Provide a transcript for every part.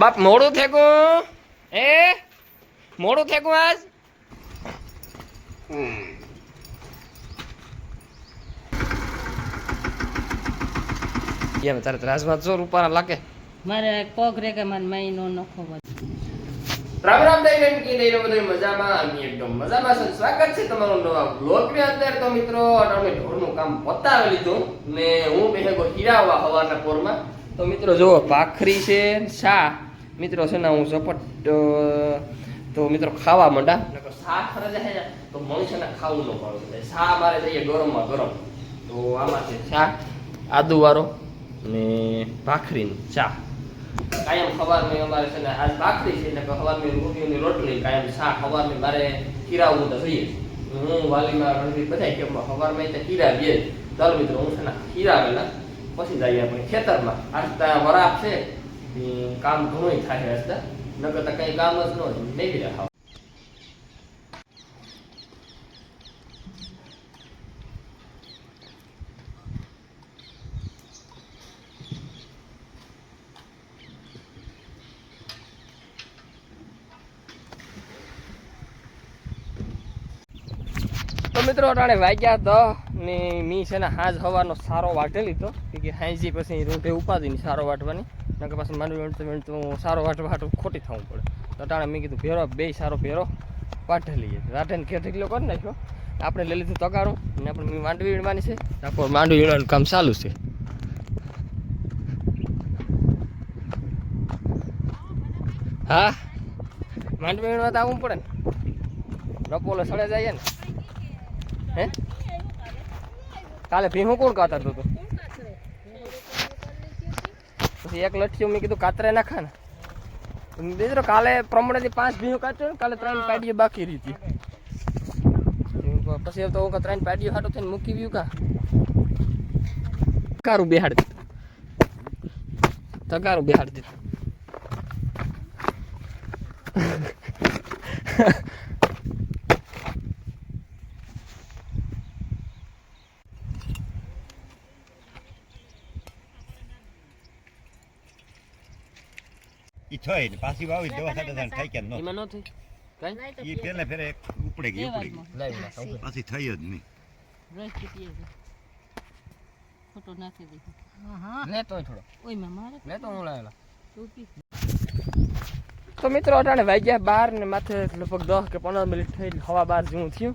બાપ મોડું થેકું? એ મોડું થેકું આજ? એમ તારે ત્રાસમાં જો રૂપાના લાગે. મારે પગ રે કે મારે મહિનો નખો રામ રામ દઈ બેન કી દઈ બધું મજામાં. અમે એકદમ મજામાં છે સ્વાગત છે તમારું નવા બ્લોગની અંદર તો મિત્રો અમે ઢોરનું કામ પતાવી લીધું ને હું બેહેગો હીરાવા હવાના પોરમાં. તો મિત્રો જુઓ, ભાખરી છે શા મિત્રો છે ને હું ઝપટ તો મિત્રો ખાવા માંડા શા ખરે જાય તો મનુષ્યને ખાવું ન પડે. શા મારે જઈએ ગરમમાં ગરમ. તો આમાં છે શા આદુ વાળો ને ભાખરી ચા કાયમ સવારમાં અમારે છે ને આજ ભાખરી છે એટલે સવારમાં રોટીઓની રોટલી, કાયમ શાક. સવારમાં મારે કિરાવું તો જોઈએ. હું વાલીમાં રણજીત બધા કે સવારમાં તો ખીરા બે ચાલો મિત્રો, હું છે ને ખીરા વેલા પછી જઈએ આપણે ખેતરમાં. આજ ત્યાં વરાપ છે. કામ ઘણું થાય આજ તો. નકર તો કઈ કામ જ ન લેવી તો મિત્રો અટાણે વાગ્યા દહ ને મેં છે ને હાજ હવાનો સારો વાટે લીધો કે હાંજી પછી રોટે ઉપાડીને સારો વાટવાની નકર પાછું માંડવી વીણતું વીણતું સારો વાટવા હાટું ખોટી થવું પડે. તો ટાણે મેં કીધું, ભેરો, બે સારો ભેરો વાટે લઈએ વાટેને ખેત ઢીકલો કરી નાખ્યો. આપણે લઈ લીધું તગારું ને આપણે માંડવી વીણવાની છે. આપણે માંડવી વીણવાનું કામ ચાલુ છે. હા? માંડવી વીણવા તો આવવું પડે ને. રપોલે સડે જઈએ ને. હે? કાલે ભીહું કોણ કાતર હતું? પછી એક લઠ્ઠીઓ મેં કીધું કાતરે નાખા ને. દીધો કાલે પ્રમાણેથી પાંચ ભીહું ને, કાલે ત્રણ પાડીઓ બાકી રહી પછી તો હું ત્રણ પાડીઓ હાટું થઈને મૂકી ગયું કા? તગારું બેહાડ દીધું. તગારું બેહાડ દીધું. ઈ થાય ને પાછી વાવી દવા સાથે થાય થાય કે ન એમાં ન થઈ? કઈ? ઈ પેલા ફેરે ઉપડે ગઈ ઉપડે ગઈ. પાછી થઈ જ નહીં. રસ ચીટીએ છે. ફોટો નાખી દીધો લે તોય થોડો. ઓયમાં મારે લે તો હું લાવેલા. તો મિત્રો અટાણે વાગ્યા બાર ને માથે લગભગ દસ કે પંદર મિનિટ થઈ હવા બાર જેવું થયું.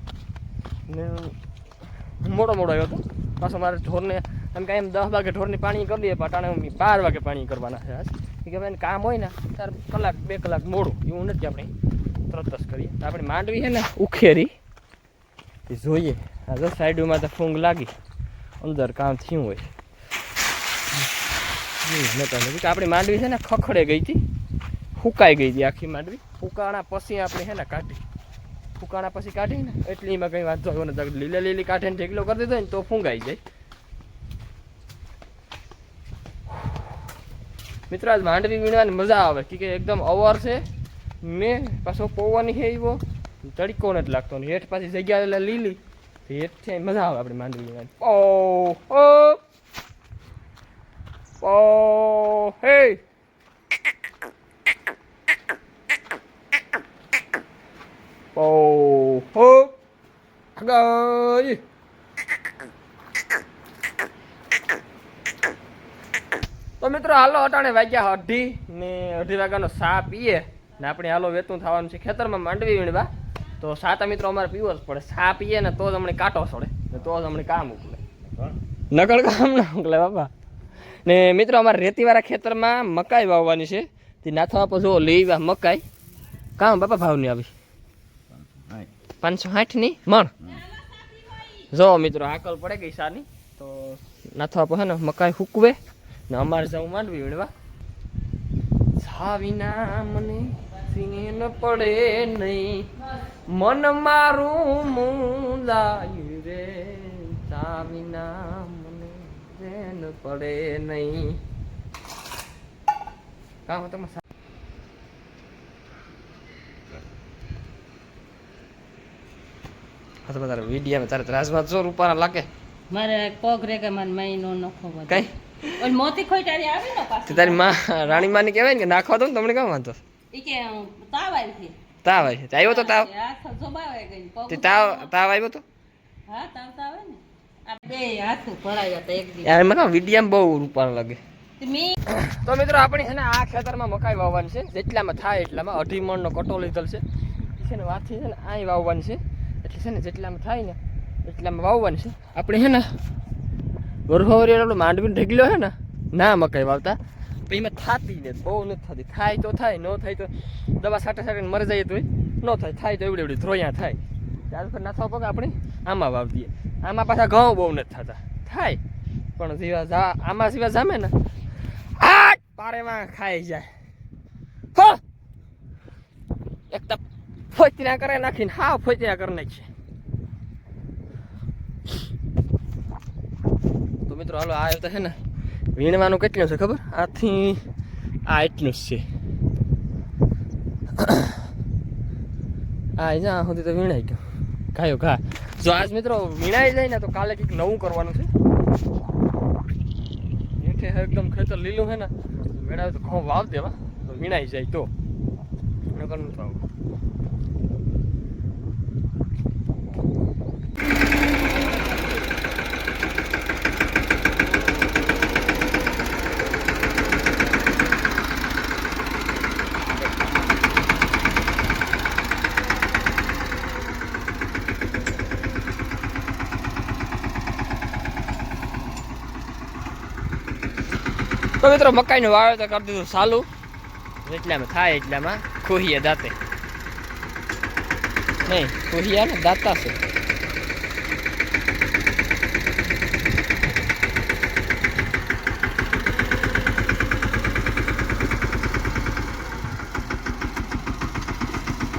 ને મોડો મોડો આવ્યો હતો. પાછો મારે ઢોરને એમ કાંઈ એમ દસ વાગે ઢોરની પાણી કરી દઈએ પણ અટાણે બાર વાગે પાણી કરવાના છે આજ. કે ભાઈ કામ હોય ને ત્યારે કલાક, બે કલાક મોડું. એવું નથી આપણે તરત જ કરીએ. આપણે માંડવી છે ને, ઉખેરી. એ જોઈએ. જો સાઈડમાં તો ફૂંગ લાગી. અંદર કામ થયું હોય. આપણી માંડવી છે ને, ખખડે ગઈ હતી. ફૂકાઈ ગઈ હતી આખી માંડવી. ફૂકાણા પછી આપણે હે ને કાઢી. ફૂકાણા પછી કાઢી ને એટલે એમાં કંઈ વાંધો આવ્યો નથી. લીલે લીલી કાઢીને ઢેકલો કરી દીધો ને, તો ફૂંગાઈ જાય. મિત્રો, આજ માંડવી વીણવાની મજા આવે. કે એકદમ અવર છે. ને પાછો પૌવાની છે એવો તડકો નથી લાગતો. ને હેઠ પાછી જગ્યા એટલે લીલી. હેઠથી મજા આવે આપણે માંડવી વીણવાની. ઓ ઓ ઓ, હે. ઓ, હો. ગઈ તો મિત્રો હાલો અટાણે વાગ્યા અઢી ને અઢી વાગ્યાનો સા પીએ ને આપણે હાલો વેતું થવાનું છે ખેતરમાં માંડવી વીણવા. તો સાતા મિત્રો અમારે પીવો જ પડે. સા પીએ ને તો જ અમને કાંટો સડે. ને તો જ અમને કામ ઉકલે નકળ કામ ના ઉકલે બાપા. ને મિત્રો અમારે રેતીવાળા ખેતરમાં મકાઈ વાવવાની છે. તે નાથવા પર જો લેવા મકાઈ. કામ બાપા ભાવની આવી. પાંચસો સાઠની મણ. જો મિત્રો આકલ પડે ગઈ સાની. તો નાથવા આપો હે ને મકાઈ હુકવે. ને અમારે જવું માંડવી વીણવા છા વિના મને સીન પડે નહીં. મન મારું મુંદાયું રે. છા વિના મને ચેન પડે નહીં. કામ તમે હા તો તારે વિડીયા તારે ત્રાસમાં જો રૂપાના લાગે. મારે પગ રે કે મારે મહિનો નખો કઈ? મોતી ખોટારી આવી ને પાછી? તારી માં રાણી માની કહેવાય ને કે નાખવા દો ને તમને કેમ વાંધો? ઈ કે તાવ આવી છે. તાવ આવે છે. આવ્યો તો તાવ? જોબાવે ગઈ તે તાવ તાવ આવ્યો તો? હા તાવ તો આવે ને. આ બે હાથ ભરાયા હતા એક યાર એમાં કાં બહુ રૂપાણ લાગે. તો મિત્રો આપણે છે ને આ ખેતરમાં મકાઈ વાવવાની છે. જેટલામાં થાય એટલામાં અઢી મણનો કટો લીધેલ છે. છે ને વાથી છે ને અહીં વાવવાની છે. એટલે છે ને જેટલામાં થાય ને એટલામાં વાવવાની છે. આપણે છે ને વરહોવરી આપણો માંડવીનો ઢગલો છે ને, ના મકાઈ વાવતા. પછી એમાં થાતી ને બહુ નથી થતી. થાય તો થાય, ન થાય તો દવા સાટે સાટે મરી જાય તોય ન થાય. થાય તો એવડી એવડી ધ્રોયા થાય. ત્યાર વખત ના પગ આપણે? આમાં વાવતીએ આમાં પાછા ઘઉં બહુ નથી થતા. થાય. પણ જેવા જા, આમાં જીવા જામે ને આ પારેમાં ખાઈ જાય. હો! એક તો ફોતરા કરે નાખીને, હા ફોતરા કરી નાખીએ. મિત્રો, હાલો, આ તો છે ને વીણવાનું કેટલું છે ખબર? આથી આ એટલું જ છે. આ જ્યાં સુધી તો વીણાઈ ગયો. ખાયો ખા જો આજ મિત્રો વીણાઈ જાય ને, તો કાલે કંઈક નવું કરવાનું છે. એઠે એકદમ ખેતર લીલું છે ને મેળાવે તો ઘઉં વાવ દેવા તો વીણાઈ જાય તો. નકર નથી વાવવું. તો મિત્રો મકાઈનું વાવેતર કરી દીધું સાલું. એટલામાં થાય એટલામાં ખોહીએ દાંતે. નહીં, ખોહિયા ને દાંતા છે.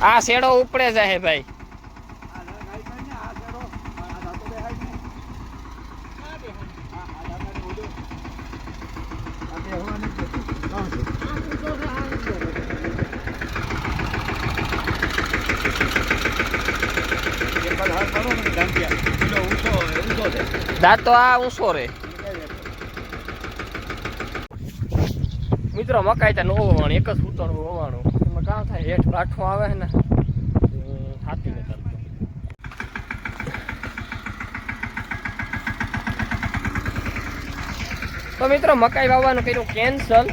આ શેડો ઉપડે જાય ભાઈ. દાંત તો આ ઊંચો રે મિત્રો, મકાઈ ત્યાં નો વવાણ એક જ સૂતણ વવાણું એમાં કામ થાય, હેઠ કાઠું આવે ને, હાથી ને તો મિત્રો, મકાઈ વાવવાનું કર્યું કેન્સલ.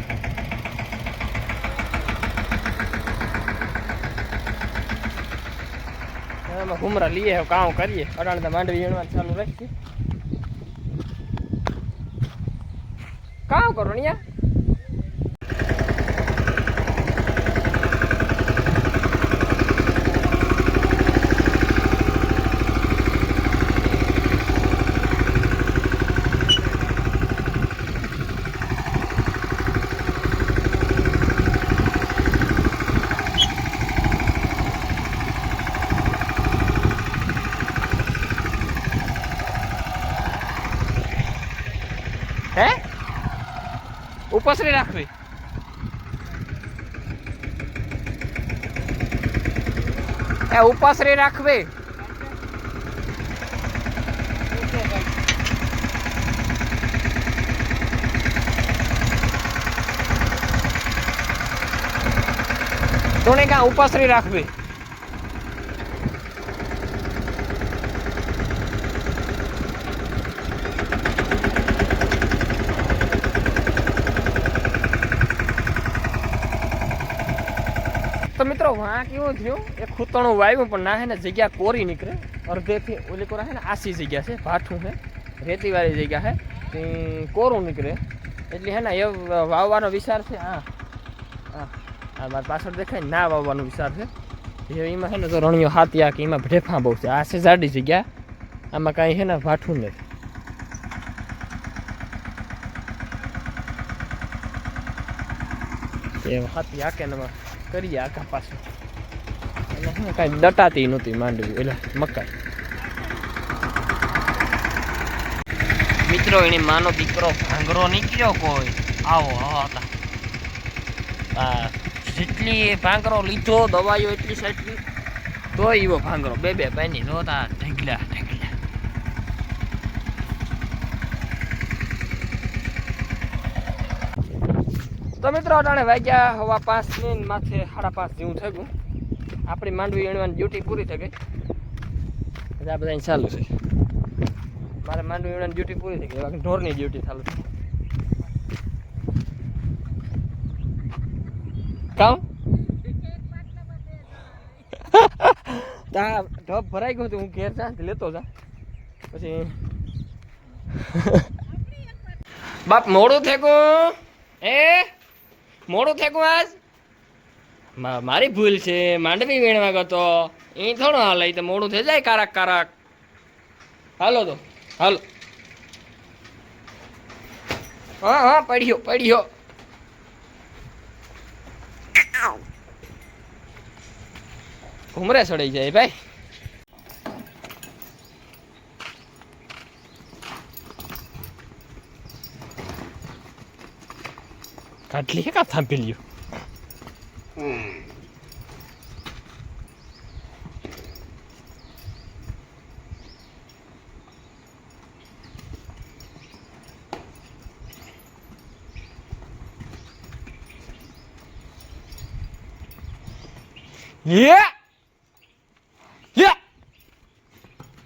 એમાં ઘુમરા લઈએ, કામ કરીએ. અડાણ તો માંડવી ચાલુ રાખીએ કામ કરો ને હે ઉપસરી રાખવી. એ ઉપસરી રાખવી. તોને કાં ઉપસરી રાખવી. તો મિત્રો વાં કેવું થયું. એ ખૂતણું વાવ્યું પણ ના હે ને, જગ્યા કોરી નીકળે. અડધેથી ઓલી કોરા હે ને, આસી જગ્યા છે, ભાઠું છે રેતીવાળી જગ્યા છે તે કોરું નીકળે. એટલે હે ને, એ વાવવાનો વિચાર છે, હા હા મારી પાછળ દેખાય ને વાવવાનો વિચાર છે. એમાં છે ને તો રણિયો હાથિયા કે એમાં ભેફા બહુ છે. આ છે જાડી જગ્યા, આમાં કાંઈ છે ને, ભાઠું નથી. એ હાથી આકે ને કરીએ આખા પાછું. એટલે કાંઈ દટાતી નહોતી માંડવી, એટલે મકાઈ. મિત્રો, એને માનો દીકરો ભાંગરો નીકળ્યો કોઈ? આવો હતા જેટલી ભાંગરો લીધો, દવાઈઓ એટલી સાચી તો એવો ભાંગરો. બે બે પાની જોતા ઢગલા. તો મિત્રો, અટાણે વાગ્યા, હવા પાંચ ને માથે સાડા પાંચ જેવું થઈ આપણી માંડવી એણવાની ડ્યુટી પૂરી થઈ ગઈ. આ બધા ચાલુ છે. મારે માંડવી એણવાની ડ્યુટી પૂરી થઈ ગઈ. બાકી ઢોરની ડ્યુટી ચાલુ છે. કામ? તા ઢબ ભરાઈ ગયું તો હું ઘેર જા લેતો જા પછી બાપ મોડું થેકું એ? મોડું થેકું આજ મારી ભૂલ છે, માંડવી વીણવા ગયો એ થોડો હાલ તો મોડું થઈ જાય કારક કારક. હાલો તો, હાલો. હા હા, પડ્યો પડ્યો. ઘુમરે સડી જાય ભાઈ. કાટલી કા થાંભી લ્યો Yeah!